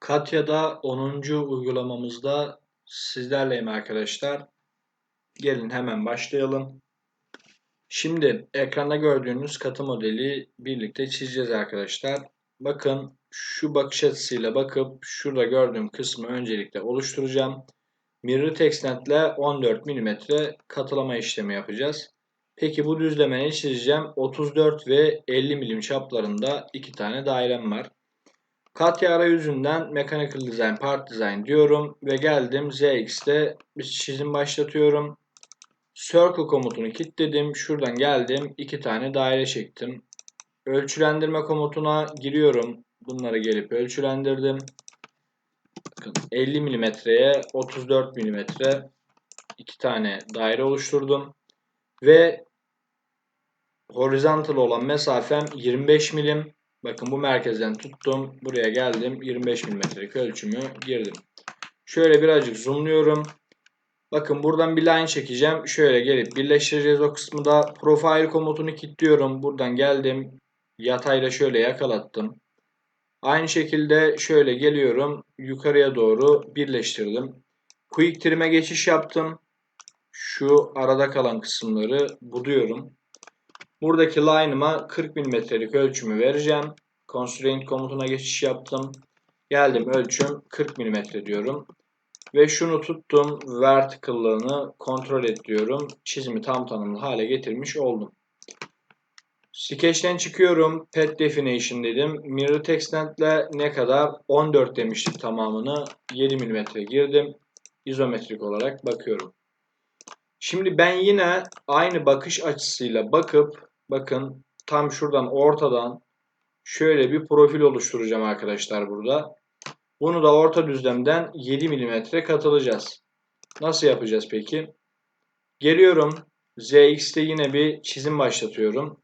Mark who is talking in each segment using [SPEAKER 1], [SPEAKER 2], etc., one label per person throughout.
[SPEAKER 1] Katya'da 10. uygulamamızda sizlerleyim arkadaşlar. Gelin hemen başlayalım. Şimdi ekranda gördüğünüz katı modeli birlikte çizeceğiz arkadaşlar. Bakın şu bakış açısıyla bakıp şurada gördüğüm kısmı öncelikle oluşturacağım. Mirror Textnet ile 14 mm katılama işlemi yapacağız. Peki bu düzlemeyi çizeceğim. 34 ve 50 mm çaplarında iki tane dairem var. Katya arayüzünden Mechanical Design, Part Design diyorum ve geldim ZX'te bir çizim başlatıyorum. Circle komutunu kilitledim. Şuradan geldim. iki tane daire çektim. Ölçülendirme komutuna giriyorum. Bunları gelip ölçülendirdim. Bakın 50 mm'ye 34 mm iki tane daire oluşturdum. Ve horizontal olan mesafem 25 milim. Bakın bu merkezden tuttum. Buraya geldim. 25 mm'lik ölçümü girdim. Şöyle birazcık zoomluyorum. Bakın buradan bir line çekeceğim. Şöyle gelip birleştireceğiz o kısmı da. Profile komutunu kilitliyorum. Buradan geldim. Yatayla şöyle yakalattım. Aynı şekilde şöyle geliyorum. Yukarıya doğru birleştirdim. Quick trim'e geçiş yaptım. Şu arada kalan kısımları buduyorum. Buradaki line'ıma 40 mm'lik ölçümü vereceğim. Constraint komutuna geçiş yaptım. Geldim ölçüm 40 mm diyorum. Ve şunu tuttum. Vertical'lığını kontrol et diyorum. Çizimi tam tanımlı hale getirmiş oldum. Sketch'ten çıkıyorum. Pet Definition dedim. Mirror Textend ile ne kadar? 14 demiştik tamamını. 7 mm girdim. İzometrik olarak bakıyorum. Şimdi ben yine aynı bakış açısıyla bakıp bakın tam şuradan ortadan şöyle bir profil oluşturacağım arkadaşlar burada. Bunu da orta düzlemden 7 mm katılacağız. Nasıl yapacağız peki? Geliyorum. ZX'te yine bir çizim başlatıyorum.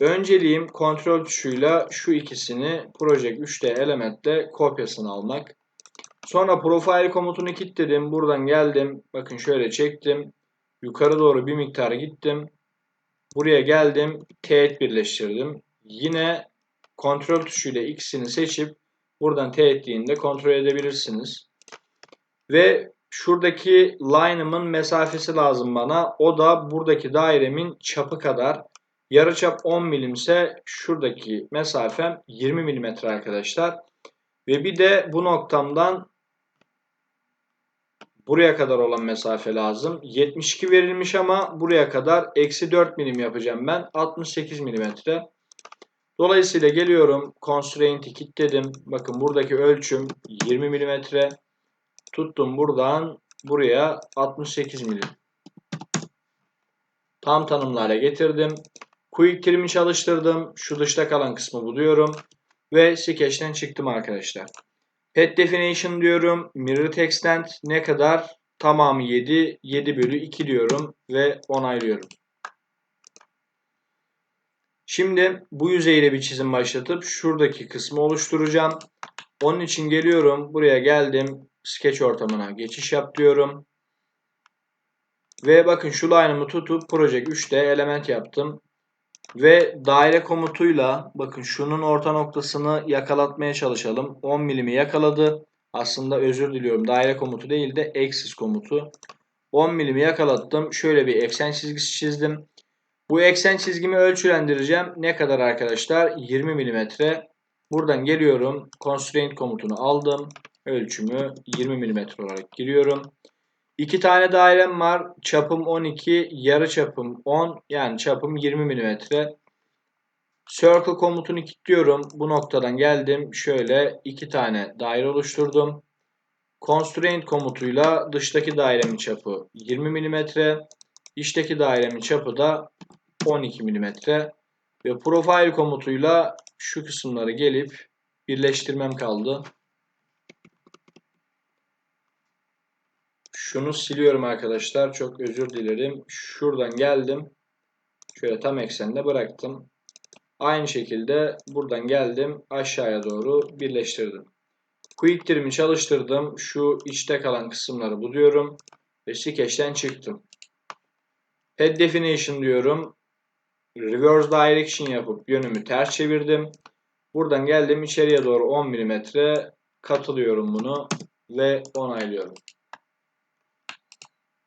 [SPEAKER 1] Önceliğim kontrol tuşuyla şu ikisini Project 3D elementle kopyasını almak. Sonra profile komutunu kilitledim. Buradan geldim. Bakın şöyle çektim. Yukarı doğru bir miktar gittim. Buraya geldim. Teğet birleştirdim. Yine kontrol tuşuyla ikisini seçip buradan teğetliğini de kontrol edebilirsiniz. Ve şuradaki line'ımın mesafesi lazım bana. O da buradaki dairemin çapı kadar. Yarıçap 10 milim ise şuradaki mesafem 20 milimetre arkadaşlar. Ve bir de bu noktamdan buraya kadar olan mesafe lazım. 72 verilmiş ama buraya kadar eksi 4 milim yapacağım ben. 68 milimetre. Dolayısıyla geliyorum. Constraint'i kilitledim. Bakın buradaki ölçüm 20 milimetre. Tuttum buradan buraya 68 milim. Tam tanımlı hale getirdim. Quick trim'i çalıştırdım. Şu dışta kalan kısmı buluyorum. Ve Sketch'ten çıktım arkadaşlar. Pet definition diyorum. Mirror extent ne kadar? Tamamı 7. 7 bölü 2 diyorum ve onaylıyorum. Şimdi bu yüzeyle bir çizim başlatıp şuradaki kısmı oluşturacağım. Onun için geliyorum. Buraya geldim. Sketch ortamına geçiş yap diyorum. Ve bakın şu line'ımı tutup Project 3'te element yaptım. Ve daire komutuyla bakın şunun orta noktasını yakalatmaya çalışalım. 10 milimi yakaladı. Aslında özür diliyorum. Daire komutu değil de axis komutu. 10 milimi yakalattım. Şöyle bir eksen çizgisi çizdim. Bu eksen çizgimi ölçülendireceğim. Ne kadar arkadaşlar? 20 milimetre. Buradan geliyorum. Constraint komutunu aldım. Ölçümü 20 milimetre olarak giriyorum. İki tane dairem var. Çapım 12, yarı çapım 10. Yani çapım 20 mm. Circle komutunu kilitliyorum. Bu noktadan geldim. Şöyle iki tane daire oluşturdum. Constraint komutuyla dıştaki dairemin çapı 20 mm. İçteki dairemin çapı da 12 mm. Ve profile komutuyla şu kısımları gelip birleştirmem kaldı. Şunu siliyorum arkadaşlar. Çok özür dilerim. Şuradan geldim. Şöyle tam eksende bıraktım. Aynı şekilde buradan geldim. Aşağıya doğru birleştirdim. Quick Trim'i çalıştırdım. Şu içte kalan kısımları buluyorum. Ve Sketch'ten çıktım. Head Definition diyorum. Reverse Direction yapıp yönümü ters çevirdim. Buradan geldim içeriye doğru 10 mm katılıyorum bunu ve onaylıyorum.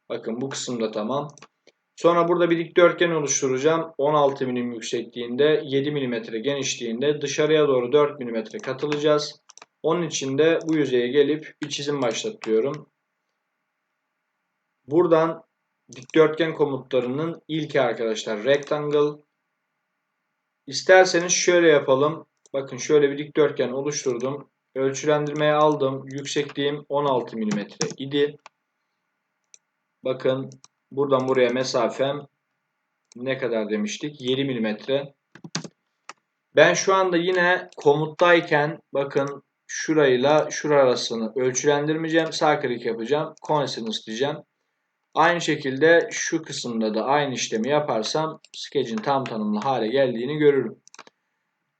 [SPEAKER 1] Bakın bu kısımda tamam. Sonra burada bir dikdörtgen oluşturacağım. 16 milim yüksekliğinde, 7 milimetre genişliğinde dışarıya doğru 4 milimetre katılacağız. Onun için de bu yüzeye gelip bir çizim başlatıyorum. Buradan dikdörtgen komutlarının ilki arkadaşlar rectangle. İsterseniz şöyle yapalım. Bakın şöyle bir dikdörtgen oluşturdum. Ölçülendirmeye aldım. Yüksekliğim 16 mm idi. Bakın buradan buraya mesafem ne kadar demiştik? 7 mm. Ben şu anda yine komuttayken bakın şurayla şura arasını ölçülendirmeyeceğim. Sağ klik yapacağım. Coincidence diyeceğim. Aynı şekilde şu kısımda da aynı işlemi yaparsam sketch'in tam tanımlı hale geldiğini görürüm.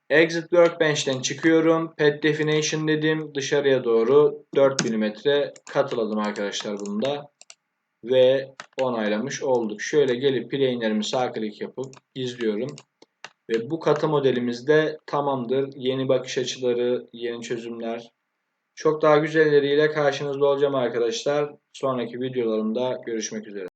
[SPEAKER 1] Exit Workbench'ten çıkıyorum. Pet Definition dedim. Dışarıya doğru 4 mm katıladım arkadaşlar bunda. Ve onaylamış olduk. Şöyle gelip plane'lerimi sağ klik yapıp izliyorum. Ve bu katı modelimiz de tamamdır. Yeni bakış açıları, yeni çözümler. Çok daha güzelleriyle karşınızda olacağım arkadaşlar. Sonraki videolarımda görüşmek üzere.